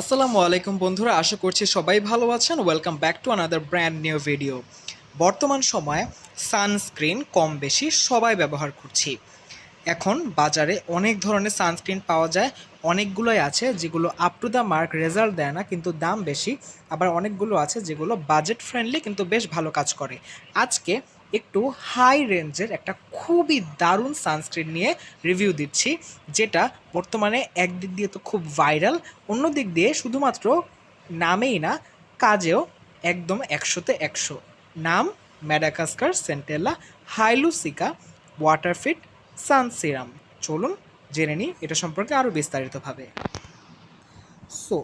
আসসালামু আলাইকুম বন্ধুরা, আশা করছি সবাই ভালো আছেন। Welcome back to another brand new video বর্তমান সময়ে সানস্ক্রিন কম বেশি সবাই ব্যবহার করছি। এখন বাজারে অনেক ধরনের সানস্ক্রিন পাওয়া যায়, অনেকগুলোই আছে যেগুলো up to the mark result দেয় না, কিন্তু দাম বেশি। আবার অনেকগুলো আছে যেগুলো বাজেট ফ্রেন্ডলি কিন্তু বেশ ভালো কাজ করে। আজকে একটু হাই রেঞ্জের একটা খুবই দারুণ সানস্ক্রিন নিয়ে রিভিউ দিচ্ছি, যেটা বর্তমানে একদিক দিয়ে তো খুব ভাইরাল অন্য দিক দিয়ে শুধুমাত্র নামেই না, কাজেও একদম একশোতে একশো। নাম ম্যাডাকাস্কার সেন্টেলা হাইলুসিকা ওয়াটারফিট সান সিরাম চলুন জেনে নিই এটা সম্পর্কে আরও বিস্তারিতভাবে। সো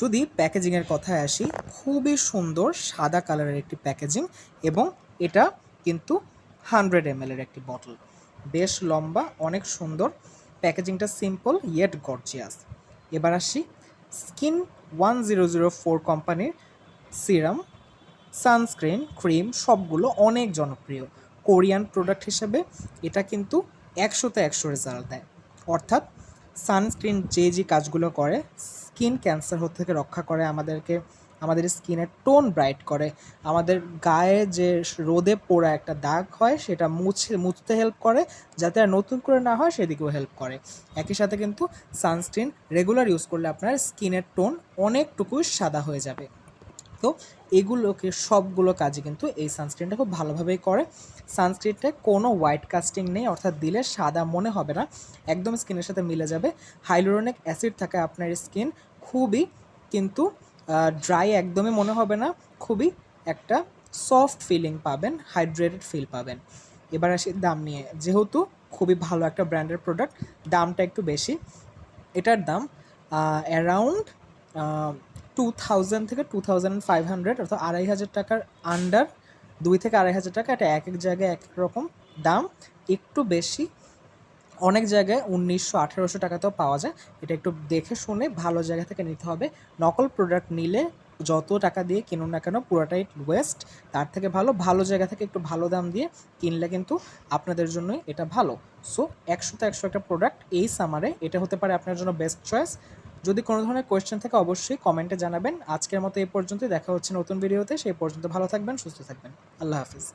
যদি প্যাকেজিংয়ের কথায় আসি, খুবই সুন্দর সাদা কালারের একটি প্যাকেজিং এবং এটা কিন্তু হান্ড্রেড এম এর একটি বটল বেশ লম্বা, অনেক সুন্দর। প্যাকেজিংটা সিম্পল ইয়েট গর্জিয়াস এবার আসি skin one zero zero four কোম্পানির সিরাম সানস্ক্রিন ক্রিম সবগুলো অনেক জনপ্রিয়। কোরিয়ান প্রোডাক্ট হিসেবে এটা কিন্তু একশোতে একশো রেজাল্ট দেয়। অর্থাৎ সানস্ক্রিন যে যে কাজগুলো করে স্কিন ক্যান্সার হতে থেকে রক্ষা করে আমাদেরকে আমাদের স্কিনের টোন ব্রাইট করে। আমাদের গায়ে যে রোদে পোড়া একটা দাগ হয়, সেটা মুছে মুছতে হেল্প করে। যাতে আর নতুন করে না হয়, সেদিকেও হেল্প করে। একই সাথে কিন্তু সানস্ক্রিন রেগুলার ইউজ করলে আপনার স্কিনের টোন অনেকটুকুই সাদা হয়ে যাবে। তো এগুলোকে সবগুলো কাজে কিন্তু এই সানস্ক্রিনটা খুব ভালোভাবেই করে। সানস্ক্রিনটা কোনো হোয়াইট কাস্টিং নেই, অর্থাৎ দিলে সাদা মনে হবে না। একদম স্কিনের সাথে মিলে যাবে। হাইলোরনিক অ্যাসিড থাকে আপনার স্কিন খুবই কিন্তু ড্রাই একদমই মনে হবে না, খুবই একটা সফট ফিলিং পাবেন হাইড্রেটেড ফিল পাবেন। এবার আসি দাম নিয়ে, যেহেতু খুবই ভালো একটা ব্র্যান্ডের প্রোডাক্ট দামটা একটু বেশি। এটার দাম অ্যারাউন্ড টু থাউজেন্ড থেকে টু থাউজেন্ড ফাইভ হান্ড্রেড অর্থাৎ আড়াই হাজার টাকার আন্ডার দুই থেকে আড়াই হাজার টাকা, এটা এক এক জায়গায় এক এক রকম দাম। একটু বেশি অনেক জায়গায় উনিশশো আঠেরোশো টাকাতেও পাওয়া যায়। এটা একটু দেখে শুনে ভালো জায়গা থেকে নিতে হবে। নকল প্রোডাক্ট নিলে যত টাকা দিয়ে কিনুন না কেন পুরোটাই ওয়েস্ট তার থেকে ভালো ভালো জায়গা থেকে একটু ভালো দাম দিয়ে কিনলে কিন্তু আপনাদের জন্যই এটা ভালো। সো একশোতে একশো একটা প্রোডাক্ট এই সামারে এটা হতে পারে আপনার জন্য বেস্ট চয়েস যদি কোনো ধরনের কোয়েশ্চেন থাকে অবশ্যই কমেন্টে জানাবেন। আজকের মতো এই পর্যন্তই। দেখা হচ্ছে নতুন ভিডিওতে সেই পর্যন্ত ভালো থাকবেন, সুস্থ থাকবেন। আল্লাহ হাফিজ।